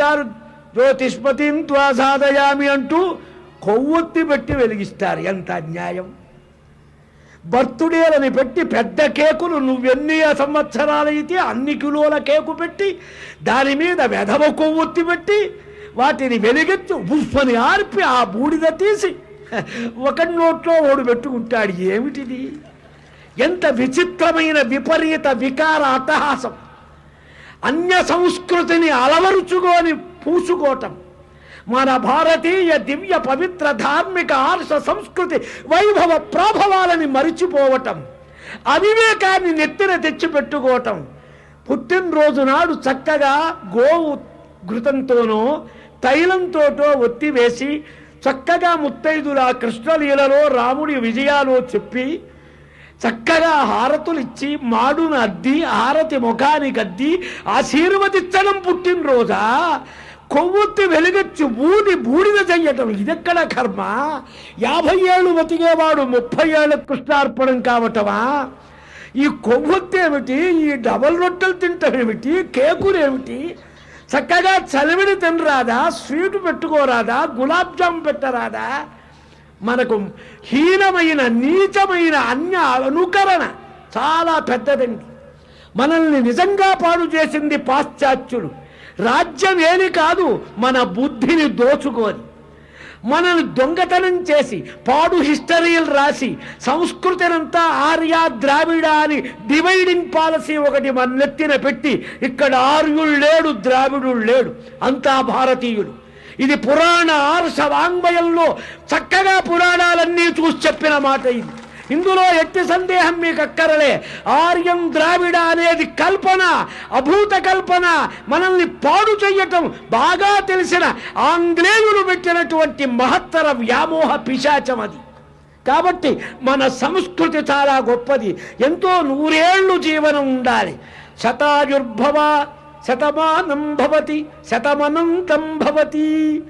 వెలిగిస్తారు జ్యోతిష్మతిం త్వా సాధయామి అంటూ కొవ్వొత్తి పెట్టి వెలిగిస్తారు. ఎంత అన్యాయం. బర్త్డేలని పెట్టి పెద్ద కేకులు నువ్వెన్ని సంవత్సరాలైతే అన్ని కిలోల కేకు పెట్టి దాని మీద వెధవ కొవ్వొత్తి పెట్టి వాటిని వెలిగించి ఉఫ్ఫని ఆర్పి ఆ బూడిద తీసి ఒక నోట్లో ఓడు పెట్టుకుంటాడు. ఏమిటిది? ఎంత విచిత్రమైన విపరీత వికార అట్టహాసం అన్య సంస్కృతిని అలవరుచుకొని పూసుకోవటం మన భారతీయ దివ్య పవిత్ర ధార్మిక ఆర్ష సంస్కృతి వైభవ ప్రాభవాలని మరిచిపోవటం. అవివేకాన్ని నెత్తిన తెచ్చిపెట్టుకోవటం. పుట్టినరోజు నాడు చక్కగా గోవు ఘృతంతోనో తైలంతోటో ఒత్తివేసి చక్కగా ముత్తైదుల కృష్ణలీలలో రాముడి విజయాలు చెప్పి చక్కగా హారతులు ఇచ్చి మాడును అద్ది హారతి ముఖానికి అద్ది ఆశీర్వదించడం పుట్టినరోజా. కొవ్వొత్తి వెలుగొచ్చి బూడి బూడిద చెయ్యటం ఇదెక్కడ కర్మ? యాభై ఏళ్ళు బతికేవాడు ముప్పై ఏళ్ళ కృష్ణార్పణం కావటమా? ఈ కొవ్వొత్తి ఏమిటి? ఈ డబల్ రొట్టెలు తింటాం ఏమిటి? కేకులేమిటి? చక్కగా చలివిడి తినరాదా? స్వీట్ పెట్టుకోరాదా? గులాబ్ జామ్ పెట్టరాదా? మనకు హీనమైన నీచమైన అన్య అనుకరణ చాలా పెద్దదండి. మనల్ని నిజంగా పాడు చేసింది పాశ్చాత్యుడు. రాజ్యం ఏది కాదు మన బుద్ధిని దోచుకొని. మనల్ని దొంగతనం చేసి పాడు హిస్టరీలు రాసి సంస్కృతినంతా ఆర్య ద్రావిడ అని డివైడింగ్ పాలసీ ఒకటి మన నెత్తిన పెట్టి ఇక్కడ ఆర్యుడు లేడు ద్రావిడు లేడు అంతా భారతీయుడు. ఇది పురాణ ఆర్ష వాంగ్మయంలో చక్కగా పురాణాలన్నీ చూసి చెప్పిన మాట ఇది. ఇందులో ఎట్టి సందేహం మీకు అక్కరలే ఆర్యం ద్రావిడ అనేది కల్పన అభూత కల్పన మనల్ని పాడు చెయ్యటం బాగా తెలిసిన ఆంగ్లేయులు పెట్టినటువంటి మహత్తర వ్యామోహ పిశాచం అది కాబట్టి మన సంస్కృతి చాలా గొప్పది. ఎంతో నూరేళ్ళు జీవనం ఉండాలి. శతాయుర్భవ శతమానం భవతి శతమనంతం భవతి.